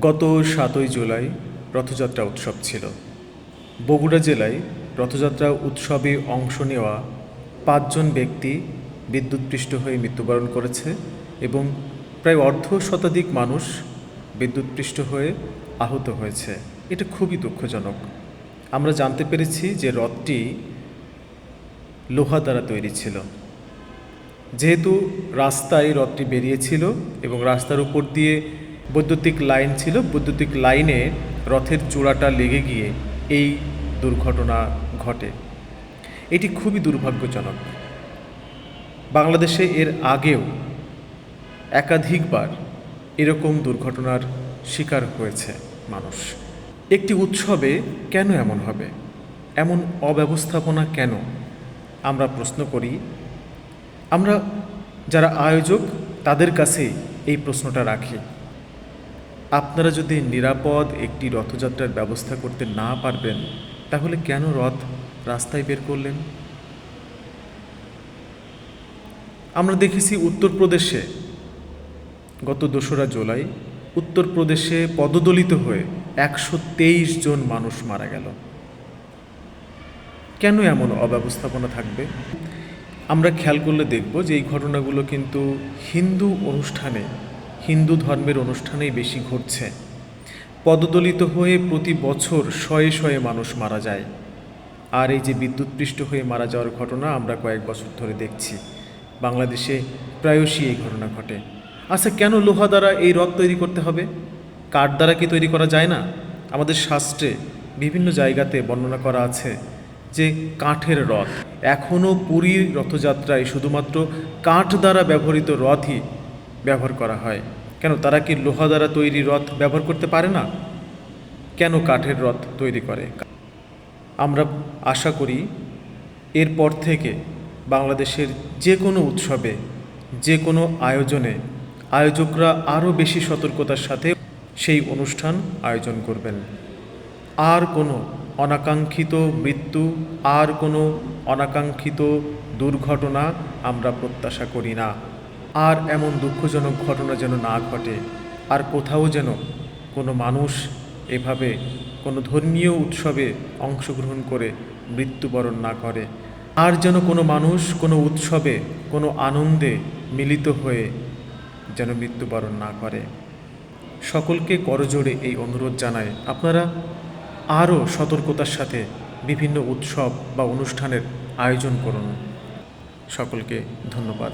গত সাতই জুলাই রথযাত্রা উৎসব ছিল। বগুড়া জেলায় রথযাত্রা উৎসবে অংশ নেওয়া পাঁচজন ব্যক্তি বিদ্যুৎপৃষ্ট হয়ে মৃত্যুবরণ করেছে এবং প্রায় অর্ধ শতাধিক মানুষ বিদ্যুৎপৃষ্ট হয়ে আহত হয়েছে। এটা খুবই দুঃখজনক। আমরা জানতে পেরেছি যে রথটি লোহা দ্বারা তৈরি ছিল। যেহেতু রাস্তায় রথটি বেরিয়েছিল এবং রাস্তার উপর দিয়ে বৈদ্যুতিক লাইন ছিল, বৈদ্যুতিক লাইনে রথের চূড়াটা লেগে গিয়ে এই দুর্ঘটনা ঘটে। এটি খুবই দুর্ভাগ্যজনক। বাংলাদেশে এর আগেও একাধিকবার এরকম দুর্ঘটনার শিকার হয়েছে মানুষ। একটি উৎসবে কেন এমন হবে? এমন অব্যবস্থাপনা কেন? আমরা প্রশ্ন করি, আমরা যারা আয়োজক তাদের কাছে এই প্রশ্নটা রাখি। আপনারা যদি নিরাপদ একটি রথযাত্রার ব্যবস্থা করতে না পারবেন, তাহলে কেন রথ রাস্তায় বের করলেন? আমরা দেখেছি উত্তরপ্রদেশে গত দোসরা জুলাই উত্তরপ্রদেশে পদদলিত হয়ে একশো তেইশ জন মানুষ মারা গেল। কেন এমন অব্যবস্থাপনা থাকবে? আমরা খেয়াল করলে দেখব যে এই ঘটনাগুলো কিন্তু হিন্দু অনুষ্ঠানে হিন্দু ধর্মের অনুষ্ঠানেই বেশি ঘটছে। পদদলিত হয়ে প্রতি বছর শয়ে শয়ে মানুষ মারা যায়। আর এই যে বিদ্যুৎপৃষ্ট হয়ে মারা যাওয়ার ঘটনা আমরা কয়েক বছর ধরে দেখছি। বাংলাদেশে প্রায়শই এই ঘটনা ঘটে। আচ্ছা কেন লোহা দ্বারা এই রথ তৈরি করতে হবে? কাঠ দ্বারা কি তৈরি করা যায় না? আমাদের শাস্ত্রে বিভিন্ন জায়গাতে বর্ণনা করা আছে যে কাঠের রথ। এখনও পুরীর রথযাত্রায় শুধুমাত্র কাঠ দ্বারা ব্যবহৃত রথই ব্যবহার করা হয়। কেন, তারা কি লোহা দ্বারা তৈরি রথ ব্যবহার করতে পারে না? কেন কাঠের রথ তৈরি করে? আমরা আশা করি এরপর থেকে বাংলাদেশের যে কোনো উৎসবে যে কোনো আয়োজনে আয়োজকরা আরও বেশি সতর্কতার সাথে সেই অনুষ্ঠান আয়োজন করবেন। আর কোনো অনাকাঙ্ক্ষিত মৃত্যু, আর কোনো অনাকাঙ্ক্ষিত দুর্ঘটনা আমরা প্রত্যাশা করি না। আর এমন দুঃখজনক ঘটনা যেন না ঘটে, আর কোথাও যেন কোনো মানুষ এভাবে কোনো ধর্মীয় উৎসবে অংশগ্রহণ করে মৃত্যুবরণ না করে, আর যেন কোনো মানুষ কোনো উৎসবে কোনো আনন্দে মিলিত হয়ে যেন মৃত্যুবরণ না করে। সকলকে করজোড়ে এই অনুরোধ জানায় আপনারা আরও সতর্কতার সাথে বিভিন্ন উৎসব বা অনুষ্ঠানের আয়োজন করুন। সকলকে ধন্যবাদ।